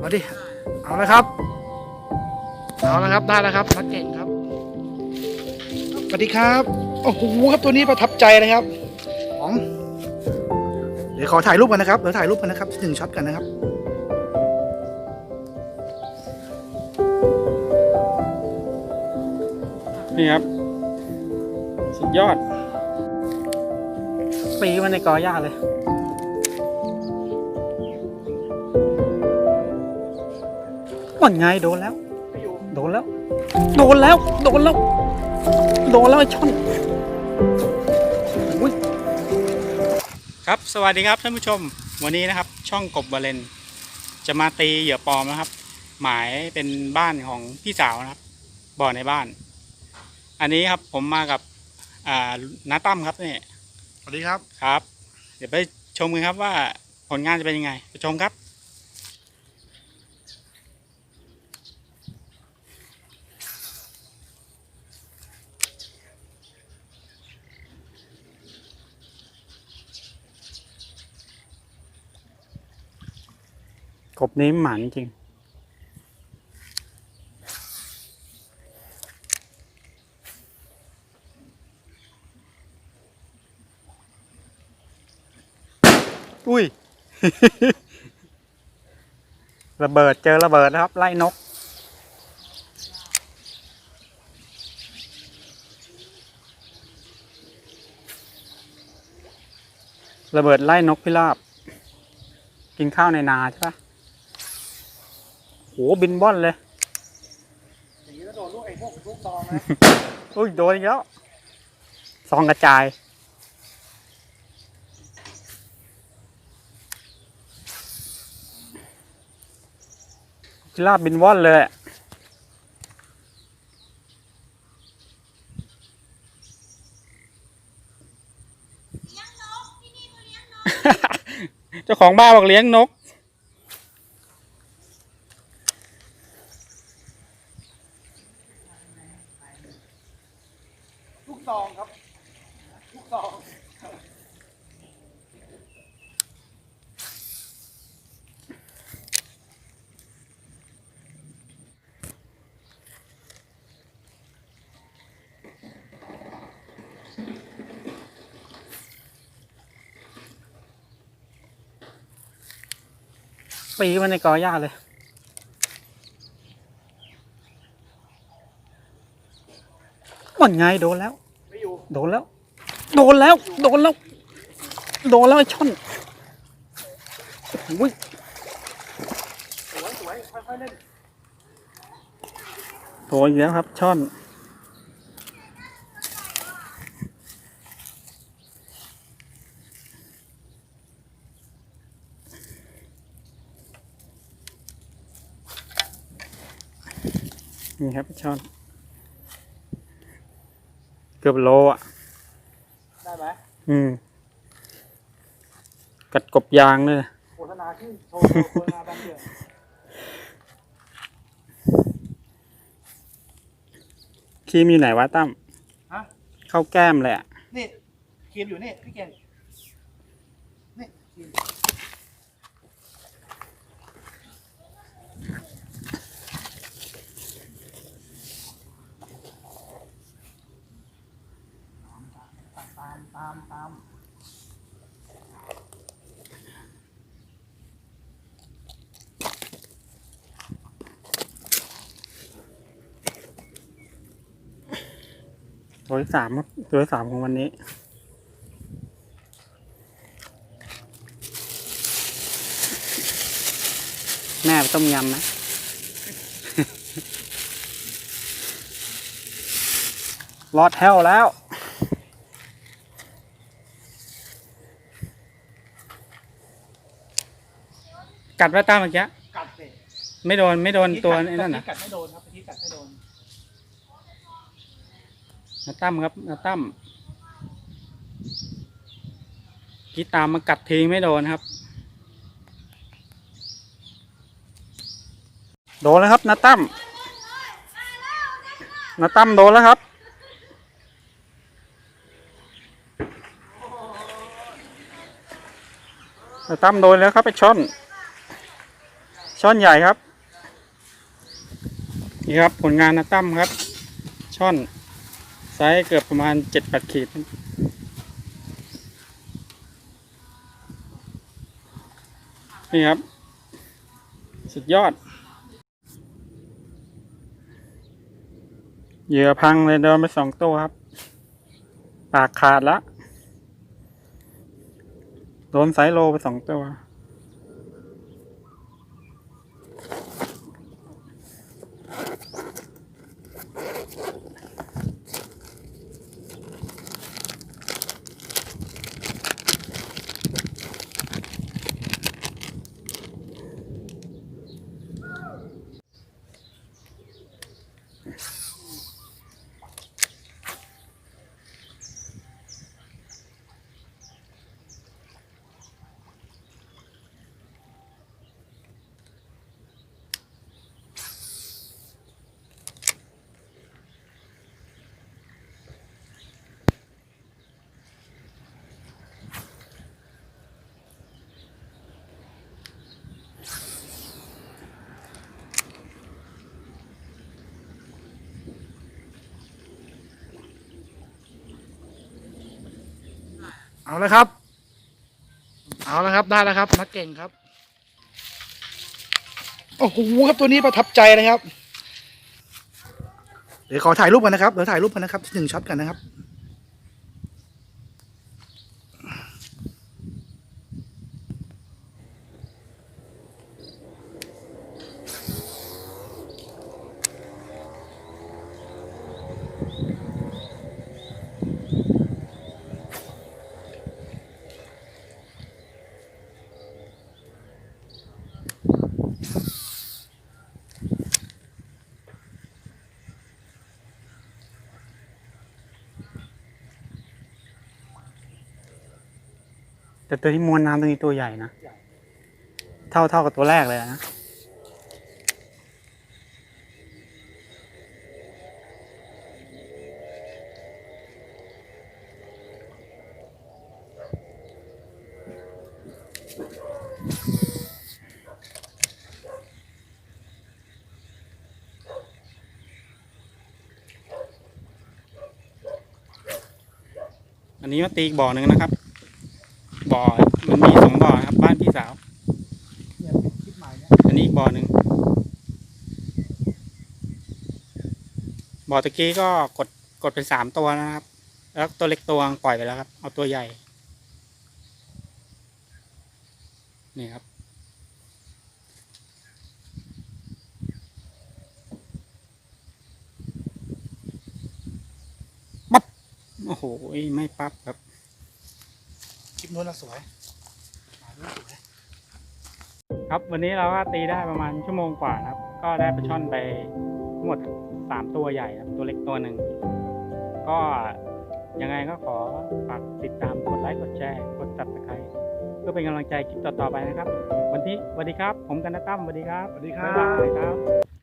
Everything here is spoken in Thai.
เอาดิ เอาเลยครับ เอาละครับ ได้แล้วครับนักเก่งครับ สวัสดีครับ โอ้โหครับตัวนี้ประทับใจเลยครับของเดี๋ยวขอถ่ายรูปกันนะครับ เดี๋ยวถ่ายรูปกันนะครับหนึ่งช็อตกันนะครับนี่ครับ สุดยอด ปีมันในกอหญ้าเลย มันไงโดนแล้ว โดนแล้ว โดนแล้ว โดนแล้ว โดนแล้วไอ้ช่อนอุ๊ยครับสวัสดีครับท่านผู้ชมวันนี้นะครับ ช่องกบบาเลน จะมาตีเหยื่อปลอมนะครับ หมายเป็นบ้านของพี่สาวนะครับ บ่อในบ้าน อันนี้ครับผมมากับอ่าน้าตั้มครับนี่สวัสดีครับครับ เดี๋ยวไปชมกันครับว่าผลงานจะเป็นยังไงไปชมครับ กบนี้หมันจริง อุ้ย ระเบิดเจอระเบิดนะครับ ไล่นกระเบิดไล่นกพิราบ กินข้าวในนาใช่ปะ หบินบ้อนเลยอย่างนี้แล้วโดนลูกไอ้พวกลูกซองนะอุ้ยโดนอีกแล้วซองกระจายพิราบบินว่อนเลยอะเจ้าของบ้านบอกเลี้ยงนก ลูกซองครับ ลูกซอง ปีมันในกอหญ้าเลย มันไงโดนแล้ว โดนแล้ว โดนแล้ว โดนแล้ว โดนแล้วไอ้ช่อนอุ้ยสวยสวยค่อยๆเล่นโดนอีกแล้วครับช่อน นี่ครับช่อน เกือบโลอะ ได้ไหมอืม กัดกบยางเลยโฆษณาขึ้นโชว์โฆษณาบางเดือนครีมอยู่ไหนวะตั้มฮะ เข้าแก้มเลยอะ นี่ครีมอยู่นี่ พี่เก่งนี่ครีม ตามตามตาม ตัวที่สามครับตัวที่สามของวันนี้แม่ต้มยำนะ รอดแถวแล้ว กัดว่าตามเมื่อกี้ กัดสิไม่โดน ไม่โดนตัวไอ้นั่นนะนะกัดไม่โดนครับที่กัดไม่โดน นาตั้มครับนาตั้มที่ตามมากัดทิ้งไม่โดนครับ โดนแล้วครับนาตั้มนาตั้มโดนแล้วครับนาตั้มโดนแล้วครับไปช่อน ช่อนใหญ่ครับ นี่ครับผลงานนาตั้มครับ ช่อน ไซส์เกือบประมาณเจ็ดแปดขีด นี่ครับ สุดยอด เหยื่อพังเลยโดนไปสองตัวครับ ปากขาดละ โดนไซส์โลไปสองตัว เอาแล้วครับ เอาแล้วครับได้แล้วครับนักเก่งครับโอ้โหครับตัวนี้ประทับใจเลยครับ เดี๋ยวขอถ่ายรูปกันนะครับเดี๋ยวถ่ายรูปกันนะครับหนึ่งช็อตกันนะครับ แต่ตัวที่มวนน้ำตัวนี้ตัวใหญ่นะ เท่าเท่ากับตัวแรกเลยนะอันนี้มาตีอีกบ่อหนึ่งนะครับ บ่อมันมีสองบ่อนะครับ บ้านพี่สาวอันนี้อีกบ่อหนึ่งบ่อตะกี้ก็กดกดเป็นสามตัวนะครับ แล้วตัวเล็กตัวปล่อยไปแล้วครับ เอาตัวใหญ่ นี่ครับ ปั๊บ โอ้โห ไม่ปั๊บครับค ลิปนู้นน่ะสวยมาดูสวยครับวันนี้เราก็ตีได้ประมาณชั่วโมงกว่านะครับ ก็ได้ปลาช่อนไปทั้งหมดสามตัวใหญ่ครับ ตัวเล็กตัวหนึ่งก็ยังไงก็ขอฝากติดตามกดไลค์กดแชร์กด subscribe เพื่อเป็นกำลังใจคลิปต่อๆไปนะครับ วันที่สวัสดีครับ ผมกันนะตั้มสวัสดีครับสวัสดีครับ๊ายบายบครับ